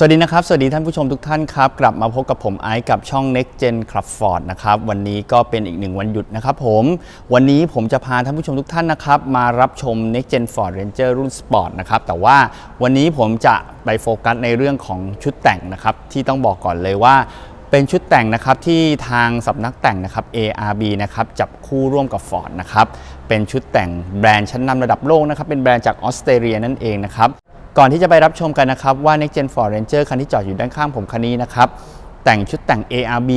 สวัสดีนะครับ สวัสดีท่านผู้ชมทุกท่านครับ กลับมาพบกับผมไอซ์กับช่อง Next Gen Club Ford นะครับ วันนี้ก็เป็นอีกหนึ่งวันหยุดนะครับผม วันนี้ผมจะพาท่านผู้ชมทุกท่านนะครับ มารับชม Next Gen Ford Ranger รุ่น Sport นะครับ แต่ว่าวันนี้ผมจะไปโฟกัสในเรื่องของชุดแต่งนะครับ ที่ต้องบอกก่อนเลยว่าเป็นชุดแต่งนะครับที่ทางสำนักแต่งนะครับ ARB นะครับจับคู่ร่วมกับ Ford นะครับเป็นชุดแต่งแบรนด์ชั้นนำระดับโลกนะครับเป็นแบรนด์จากออสเตรเลียนั่นเองนะครับ ก่อนที่จะไปรับชมกันนะครับว่า Next Gen Ford Ranger คันที่จอดอยู่ด้านข้างผมคันนี้นะครับแต่งชุดแต่ง ARB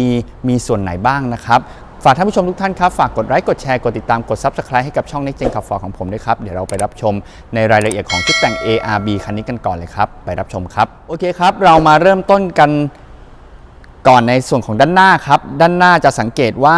มีส่วนไหนบ้างนะครับฝากท่านผู้ชมทุกท่านครับฝากกดไลค์กดแชร์กดติดตามกด Subscribe ให้กับช่อง Next Gen Club Ford ของผมด้วยครับ เดี๋ยวเราไปรับชมในรายละเอียดของชุดแต่ง ARB คันนี้กันก่อนเลยครับ ไปรับชมครับ โอเคครับ เรามาเริ่มต้นกันก่อนในส่วนของด้านหน้าครับ ด้านหน้าจะสังเกตว่า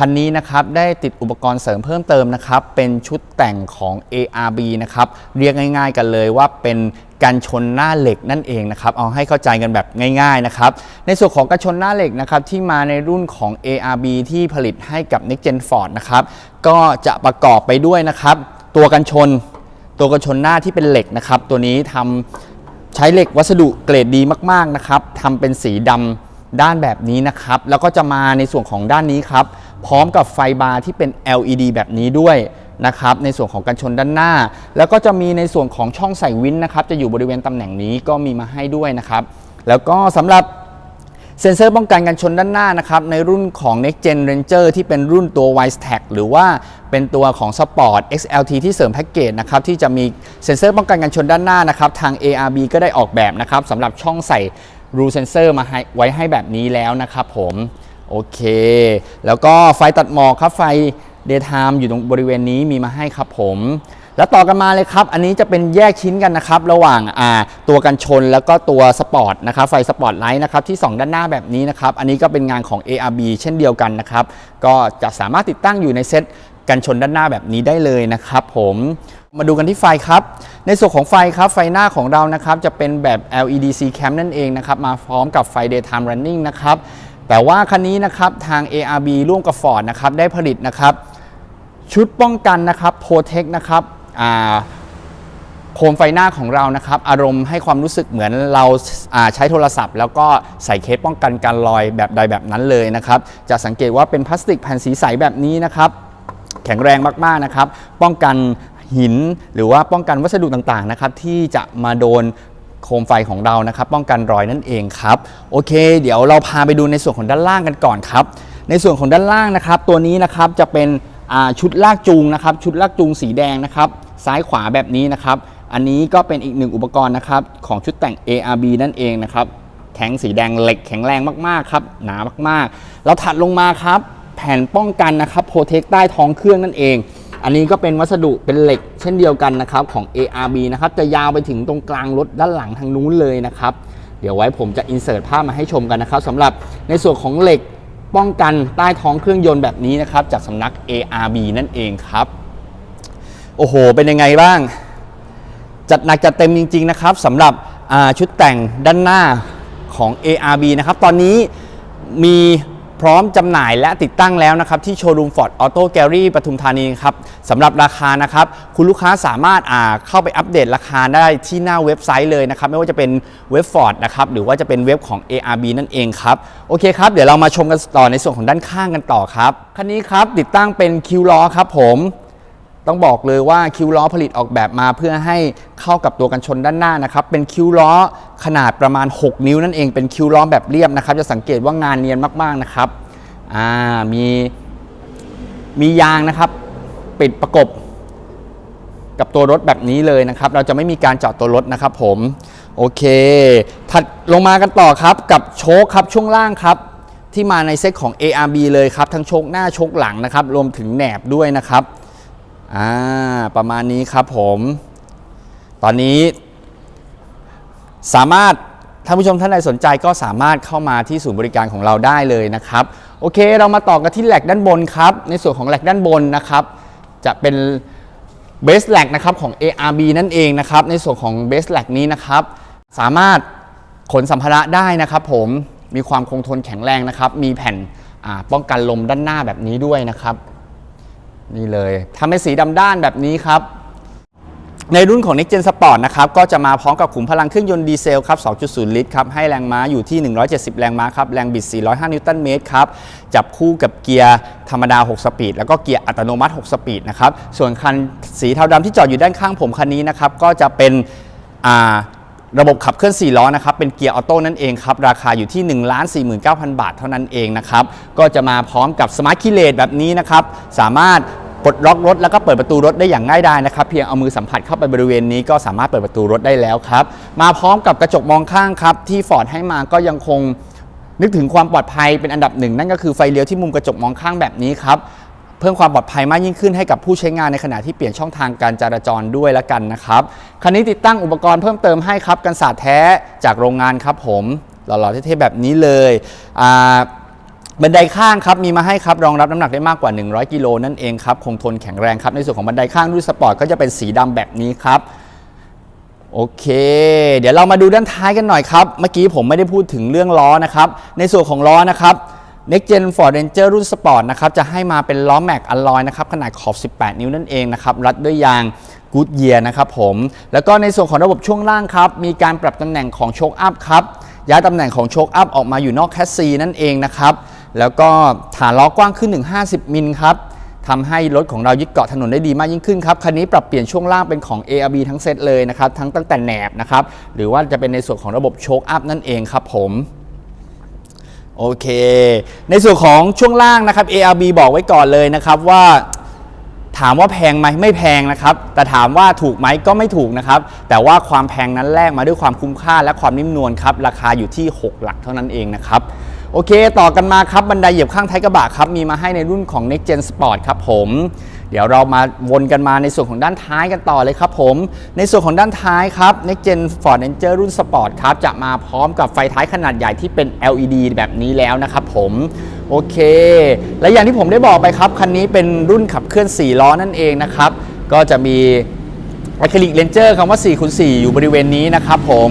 คันนี้นะครับได้ติดอุปกรณ์เสริมเพิ่มเติมนะครับ เป็นชุดแต่งของ ARB นะครับเรียกง่ายๆกันเลยว่าเป็นกันชนหน้าเหล็กนั่นเองนะครับเอาให้เข้าใจกันแบบง่ายๆนะครับในส่วนของกันชนหน้าเหล็กนะครับที่มาในรุ่นของ ARB ที่ผลิตให้กับ Next Gen Ford นะครับก็จะประกอบไปด้วยนะครับ ตัวกันชน ตัวกันชนหน้าที่เป็นเหล็กนะครับตัวนี้ทำใช้เหล็กวัสดุเกรดดีมากๆนะครับทำเป็นสีดำด้านแบบนี้นะครับ แล้วก็จะมาในส่วนของด้านนี้ครับ พร้อมกับไฟบาร์ที่เป็น LED แบบนี้ด้วยนะครับในส่วนของกันชนด้านหน้า แล้วก็จะมีในส่วนของช่องใส่วินนะครับจะอยู่บริเวณตำแหน่งนี้ก็มีมาให้ด้วยนะครับ แล้วก็สำหรับเซ็นเซอร์ป้องกันกันชนด้านหน้านะครับในรุ่นของ Next Gen Ranger ที่เป็นรุ่นตัว Wise Tag หรือว่าเป็นตัวของ Sport XLT ที่เสริมแพ็กเกจนะครับที่จะมีเซ็นเซอร์ป้องกันกันชนด้านหน้านะครับทาง ARB ก็ได้ออกแบบนะครับสำหรับช่องใส่รูเซนเซอร์มาให้ไว้ให้แบบนี้แล้วนะครับผม โอเค แล้วก็ไฟตัดหมอกครับไฟ Daytime อยู่ตรงบริเวณนี้มีมาให้ครับผม แล้วต่อกันมาเลยครับ อันนี้จะเป็นแยกชิ้นกันนะครับ ระหว่างอ่าตัวกันชนแล้วก็ตัวสปอร์ตนะครับไฟสปอร์ตไลท์นะครับที่ 2 ด้านหน้าแบบนี้นะครับ อันนี้ก็เป็นงานของ ARB เช่นเดียวกันนะครับ ก็จะสามารถติดตั้งอยู่ในเซตกันชนด้านหน้าแบบนี้ได้เลยนะครับผมมาดูกันที่ไฟครับ ในส่วนของไฟครับไฟหน้าของเรานะครับจะเป็นแบบ LED C cam นั่นเองนะครับ มาพร้อมกับไฟ daytime running นะครับ แต่ว่าคันนี้นะครับทาง ARB ร่วมกับ Ford นะครับได้ผลิตนะครับชุดป้องกันนะครับโปรเทคนะครับโคมไฟหน้าของเรานะครับ อารมณ์ให้ความรู้สึกเหมือนเราาใช้โทรศัพท์ แล้วก็ใส่เคสป้องกันการลอยแบบใดแบบนั้นเลยนะครับ จะสังเกตว่าเป็นพลาสติกแผ่นสีใสแบบนี้นะครับ แข็งแรงมากๆนะครับ ป้องกันหินหรือว่าป้องกันวัสดุต่างๆนะครับ ที่จะมาโดน โคมไฟของเรานะครับ ป้องกันรอยนั่นเองครับโอเค เดี๋ยวเราพาไปดูในส่วนของด้านล่างกันก่อนครับ ในส่วนของด้านล่างนะครับ ตัวนี้นะครับจะเป็นชุดลากจูงนะครับ ชุดลากจูงสีแดงนะครับ ซ้ายขวาแบบนี้นะครับ อันนี้ก็เป็นอีกหนึ่งอุปกรณ์นะครับของชุดแต่ง ARB นั่นเองนะครับแข็งสีแดงเหล็กแข็งแรงมากๆครับหนามากๆแล้วถัดลงมาครับ แผ่นป้องกันนะครับโปรเทคใต้ท้องเครื่องนั่นเอง อันนี้ก็เป็นวัสดุเป็นเหล็กเช่นเดียวกันนะครับของ ARB นะครับจะยาวไปถึงตรงกลางรถด้านหลังทางนู้นเลยนะครับเดี๋ยวไว้ผมจะอินเสิร์ตภาพมาให้ชมกันนะครับสำหรับในส่วนของเหล็กป้องกันใต้ท้องเครื่องยนต์แบบนี้นะครับจากสำนัก ARB นั่นเองครับ โอ้โห เป็นยังไงบ้าง จัดหนักจัดเต็มจริง ๆ นะครับสำหรับชุดแต่งด้านหน้าของ ARB นะครับ ตอนนี้มี พร้อมจำหน่ายและติดตั้งแล้วนะครับที่โชว์รูม Ford Auto Gallery ปทุมธานีครับสำหรับราคานะครับคุณลูกค้าสามารถอ่าเข้าไปอัปเดตราคาได้ที่หน้าเว็บไซต์เลยนะครับไม่ว่าจะเป็นเว็บ Ford นะครับหรือว่าจะเป็นเว็บของ ARB นั่นเองครับโอเคครับเดี๋ยวเรามาชมกันต่อในส่วนของด้านข้างกันต่อครับคันนี้ครับติดตั้งเป็นคิวล้อครับผม ต้องบอกเลยว่าคิวล้อผลิตออกแบบมาเพื่อให้เข้ากับตัวกันชนด้านหน้านะครับ เป็นคิวล้อขนาดประมาณ 6 นิ้วนั่นเองเป็นคิวล้อแบบเรียบนะครับ จะสังเกตว่างานเนียนมากๆนะครับอ่ามีมียางนะครับ ปิดประกบกับตัวรถแบบนี้เลยนะครับ เราจะไม่มีการเจาะตัวรถนะครับ ผมโอเค ถัดลงมากันต่อครับกับโชคครับช่วงล่างครับ ที่มาในเซ็ตของ ARB เลยครับ ทั้งโชคหน้าโชคหลังนะครับ รวมถึงแหนบด้วยนะครับ อ่าประมาณนี้ครับผม ตอนนี้ สามารถท่านผู้ชมท่านใดสนใจก็สามารถเข้ามาที่ศูนย์บริการของเราได้เลยนะครับ โอเคเรามาต่อกันที่แหลกด้านบนครับ ในส่วนของแหลกด้านบนนะครับ จะเป็นเบสแหลกนะครับของ ARB นั่นเองนะครับ ในส่วนของเบสแหลกนี้นะครับ สามารถขนสัมภาระได้นะครับ ผมมีความคงทนแข็งแรงนะครับ มีแผ่นป้องกันลมด้านหน้าแบบนี้ด้วยนะครับ นี่เลยทำเป็นสีดำด้านแบบนี้ครับ ในรุ่นของ Next Gen Sport นะครับ ก็จะมาพร้อมกับขุมพลังเครื่องยนต์ดีเซลครับ 2.0 ลิตรครับ ให้แรงม้าอยู่ที่ 170 แรงม้าครับ แรงบิด 405 นิวตันเมตรครับ จับคู่กับเกียร์ธรรมดา 6 สปีด แล้วก็เกียร์อัตโนมัติ 6 สปีดนะครับ ส่วนคันสีเทาดำที่จอดอยู่ด้านข้างผมคันนี้นะครับ ก็จะเป็นระบบขับเคลื่อน 4 ล้อนะครับ เป็นเกียร์ออโต้นั่นเองครับ ราคาอยู่ที่ 1 4 9 0 0 0 บาทเท่านั้นเองนะครับ ก็จะมาพร้อมกับสมาร์ทคีเลตแบบนี้นะครับ สามารถ ปลดล็อกรถแล้วก็เปิดประตูรถได้อย่างง่ายดายนะครับ เพียงเอามือสัมผัสเข้าไปบริเวณนี้ก็สามารถเปิดประตูรถได้แล้วครับ มาพร้อมกับกระจกมองข้างครับ ที่ฟอร์ดให้มาก็ยังคงนึกถึงความปลอดภัยเป็นอันดับหนึ่งนั่นก็คือไฟเลี้ยวที่มุมกระจกมองข้างแบบนี้ครับเพิ่มความปลอดภัยมากยิ่งขึ้นให้กับผู้ใช้งานในขณะที่เปลี่ยนช่องทางการจราจรด้วยละกันนะครับคันนี้ติดตั้งอุปกรณ์เพิ่มเติมให้ครับกันศาสตร์แท้จากโรงงานครับผมหล่อๆเท่ๆแบบนี้เลยอ่า บันไดข้างครับมีมาให้ครับรองรับน้ำหนักได้มากกว่า 100 กิโลนั่นเองครับคงทนแข็งแรงครับในส่วนของบันไดข้างรุ่นสปอร์ตก็จะเป็นสีดำแบบนี้ครับโอเค เดี๋ยวเรามาดูด้านท้ายกันหน่อยครับ เมื่อกี้ผมไม่ได้พูดถึงเรื่องล้อนะครับ ในส่วนของล้อนะครับ Next Gen Ford Ranger รุ่นสปอร์ตนะครับจะให้มาเป็นล้อแม็กอลลอยนะครับขนาดขอบ 18 นิ้วนั่นเองนะครับรัดด้วยยาง Goodyear นะครับผม แล้วก็ในส่วนของระบบช่วงล่างครับ มีการปรับตำแหน่งของโชคอัพครับย้ายตำแหน่งของโชคอัพออกมาอยู่นอกแคสซีนั่นเองนะครับ แล้วก็ฐานล้อกว้างขึ้นถึง50 มิลครับทำให้รถของเรายึดเกาะถนนได้ดีมากยิ่งขึ้นครับ คันนี้ปรับเปลี่ยนช่วงล่างเป็นของ ARB ทั้งเซตเลยนะครับ ทั้งตั้งแต่แหนบนะครับ หรือว่าจะเป็นในส่วนของระบบโชคอัพนั่นเองครับผมโอเค ในส่วนของช่วงล่างนะครับ ARB บอกไว้ก่อนเลยนะครับว่าถามว่าแพงไหมไม่แพงนะครับ แต่ถามว่าถูกไหมก็ไม่ถูกนะครับ แต่ว่าความแพงนั้นแลกมาด้วยความคุ้มค่าและความนิ่มนวลครับ ราคาอยู่ที่ 6 หลักเท่านั้นเองนะครับ โอเค ต่อกันมาครับบันไดเหยียบข้างท้ายกระบะครับมีมาให้ในรุ่นของ Next Gen Sport ครับผมเดี๋ยวเรามาวนกันมาในส่วนของด้านท้ายกันต่อเลยครับผม ในส่วนของด้านท้ายครับ Next Gen Ford Ranger รุ่น Sport ครับ จะมาพร้อมกับไฟท้ายขนาดใหญ่ที่เป็น LED แบบนี้แล้วนะครับผมโอเค และอย่างที่ผมได้บอกไปครับ คันนี้เป็นรุ่นขับเคลื่อน 4 ล้อนั่นเองนะครับ ก็จะมีอะคริลิกเลนเจอร์คำว่า4คูณ4อยู่บริเวณนี้นะครับผม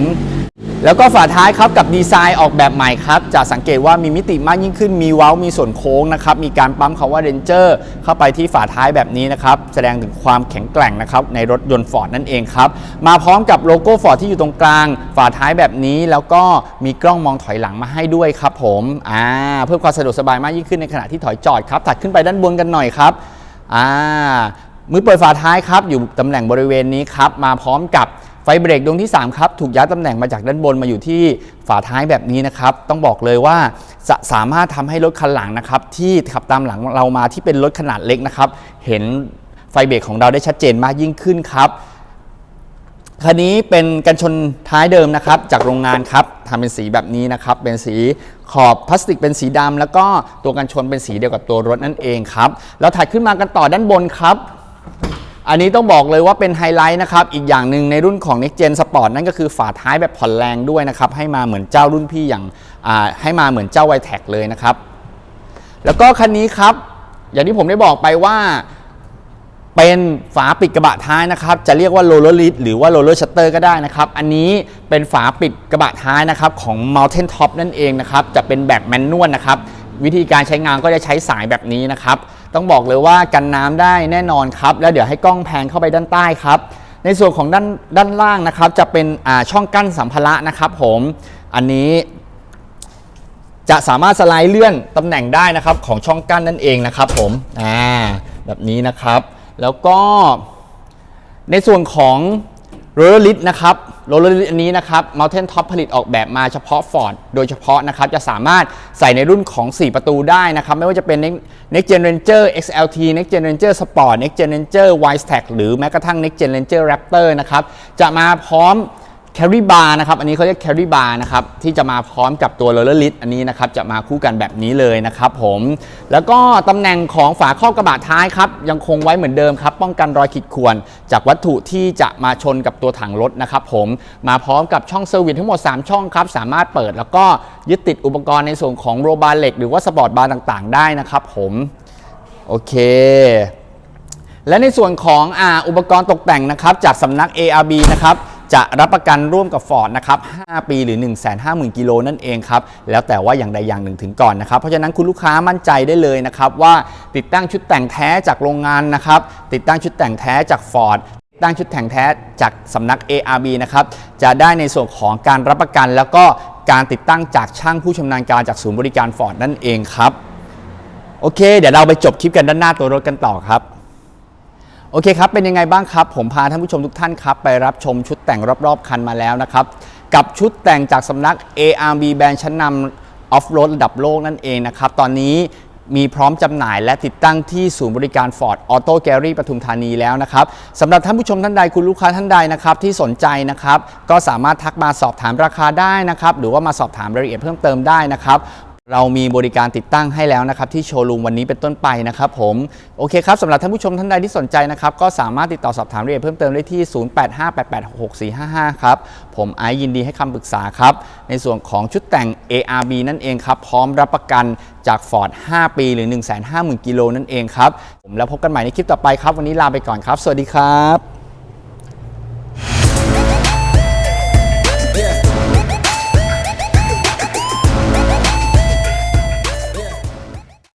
แล้วก็ฝาท้ายครับกับดีไซน์ออกแบบใหม่ครับจะสังเกตว่ามีมิติมากยิ่งขึ้นมีเว้ามีส่วนโค้งนะครับมีการปั๊มคำว่า Ranger เข้าไปที่ฝาท้ายแบบนี้นะครับแสดงถึงความแข็งแกร่งนะครับในรถยนต์ฟอร์ดนั่นเองครับมาพร้อมกับโลโก้ฟอร์ดที่อยู่ตรงกลาง ฝาท้ายแบบนี้แล้วก็มีกล้องมองถอยหลังมาให้ด้วยครับผมอ่าเพิ่มความสะดวกสบายมากยิ่งขึ้นในขณะที่ถอยจอดครับถัดขึ้นไปด้านบนกันหน่อยครับอ่ามือเปิดฝาท้ายครับอยู่ตำแหน่งบริเวณนี้ครับมาพร้อมกับ ฟเบรกดวงที่ 3 ครับ ถูกย้ายตำแหน่งมาจากด้านบนมาอยู่ที่ฝาท้ายแบบนี้นะครับ ต้องบอกเลยว่าจะสามารถทำให้รถคันหลังนะครับ ที่ขับตามหลังเรามาที่เป็นรถขนาดเล็กนะครับ เห็นไฟเบรกของเราได้ชัดเจนมากยิ่งขึ้นครับคันนี้เป็นกันชนท้ายเดิมนะครับ จากโรงงานครับทำเป็นสีแบบนี้นะครับ เป็นสีขอบพลาสติกเป็นสีดำแล้วก็ตัวกันชนเป็นสีเดียวกับตัวรถนั่นเองครับแล้วถัดขึ้นมากันต่อด้านบนครับ อันนี้ต้องบอกเลยว่าเป็นไฮไลท์นะครับ อีกอย่างหนึ่งในรุ่นของ Next Gen Sport นั่นก็คือฝาท้ายแบบผ่อนแรงด้วยนะครับ ให้มาเหมือนเจ้ารุ่นพี่อย่างให้มาเหมือนเจ้า i t e c เลยนะครับ แล้วก็คันนี้ครับ อย่างที่ผมได้บอกไปว่าเป็นฝาปิดกระบะท้ายนะครับ จะเรียกว่าโรลเลอร์ลิหรือว่าโรลเลอร์ชัตเตอร์ก็ได้นะครับ อันนี้เป็นฝาปิดกระบะท้ายนะครับของ Mountain Top นั่นเองนะครับ จะเป็นแบบแมนนวลนะครับ วิธีการใช้งานก็จะใช้สายแบบนี้นะครับ ต้องบอกเลยว่ากันน้ำได้แน่นอนครับ แล้วเดี๋ยวให้กล้องแพนเข้าไปด้านใต้ครับ ในส่วนของด้านด้านล่างนะครับจะเป็นช่องกั้นสัมภาระนะครับผมอันนี้จะสามารถสไลด์เลื่อนตำแหน่งได้นะครับของช่องกั้นนั่นเองนะครับผมอ่าแบบนี้นะครับ แล้วก็ในส่วนของโรลลอร์นะครับ โรลเลอร์อันนี้นะครับ Mountain Top ผลิตออกแบบมาเฉพาะ Ford โดยเฉพาะนะครับ จะสามารถใส่ในรุ่นของ 4 ประตูได้นะครับ ไม่ว่าจะเป็น Next Gen Ranger XLT Next Gen Ranger Sport Next Gen Ranger w i s e t a c หรือแม้กระทั่ง Next Gen Ranger Raptor นะครับ จะมาพร้อม แคริบาร์นะครับ อันนี้เขาเรียกแคริบาร์นะครับ ที่จะมาพร้อมกับตัวโรลเลอร์ลิอันนี้นะครับ จะมาคู่กันแบบนี้เลยนะครับผม แล้วก็ตำแหน่งของฝาครอบกระบะท้ายครับ ยังคงไว้เหมือนเดิมครับ ป้องกันรอยขีดข่วน จากวัตถุที่จะมาชนกับตัวถังรถนะครับผม มาพร้อมกับช่องเซอร์วิสทั้งหมด 3 ช่องครับ สามารถเปิดแล้วก็ยึดติดอุปกรณ์ในส่วนของโรบาร์เหล็กหรือว่าสปอร์ตบาร์ต่างๆ ได้นะครับผม โอเคและในส่วนของออุปกรณ์ตกแต่งนะครับ จากสำนัก ARB นะครับ จะรับประกันร่วมกับ Ford นะครับ 5 ปีหรือ 150,000 กิโลนั่นเองครับ แล้วแต่ว่าอย่างใดอย่างหนึ่งถึงก่อนนะครับ เพราะฉะนั้นคุณลูกค้ามั่นใจได้เลยนะครับว่าติดตั้งชุดแต่งแท้จากโรงงานนะครับ ติดตั้งชุดแต่งแท้จาก Ford ตั้งชุดแต่งแท้จากสำนัก ARB นะครับ จะได้ในส่วนของการรับประกัน แล้วก็การติดตั้งจากช่างผู้ชำนาญการจากศูนย์บริการฟอร์ดนั่นเองครับ โอเค เดี๋ยวเราไปจบคลิปกันด้านหน้าตัวรถกันต่อครับ โอเคครับ เป็นยังไงบ้างครับ ผมพาท่านผู้ชมทุกท่านครับ ไปรับชมชุดแต่งรอบๆ คันมาแล้วนะครับ กับชุดแต่งจากสำนัก ARB แบรนด์ชั้นนำออฟโรดระดับโลกนั่นเองนะครับ ตอนนี้มีพร้อมจำหน่ายและติดตั้งที่ศูนย์บริการ Ford Auto Gallery ปทุมธานีแล้วนะครับสำหรับท่านผู้ชมท่านใดคุณลูกค้าท่านใดนะครับที่สนใจนะครับก็สามารถทักมาสอบถามราคาได้นะครับหรือว่ามาสอบถามรายละเอียดเพิ่มเติมได้นะครับ เรามีบริการติดตั้งให้แล้วนะครับที่โชว์รูมวันนี้เป็นต้นไปนะครับผมโอเคครับสำหรับท่านผู้ชมท่านใดที่สนใจนะครับก็สามารถติดต่อสอบถามรายละเอียดเพิ่มเติมได้ที่ 0858866455 ครับ ผมไอซ์ยินดีให้คำปรึกษาครับ ในส่วนของชุดแต่ง ARB นั่นเองครับ พร้อมรับประกันจาก Ford 5 ปีหรือ 150,000 กิโลนั่นเองครับผมแล้วพบกันใหม่ในคลิปต่อไปครับ วันนี้ลาไปก่อนครับ สวัสดีครับ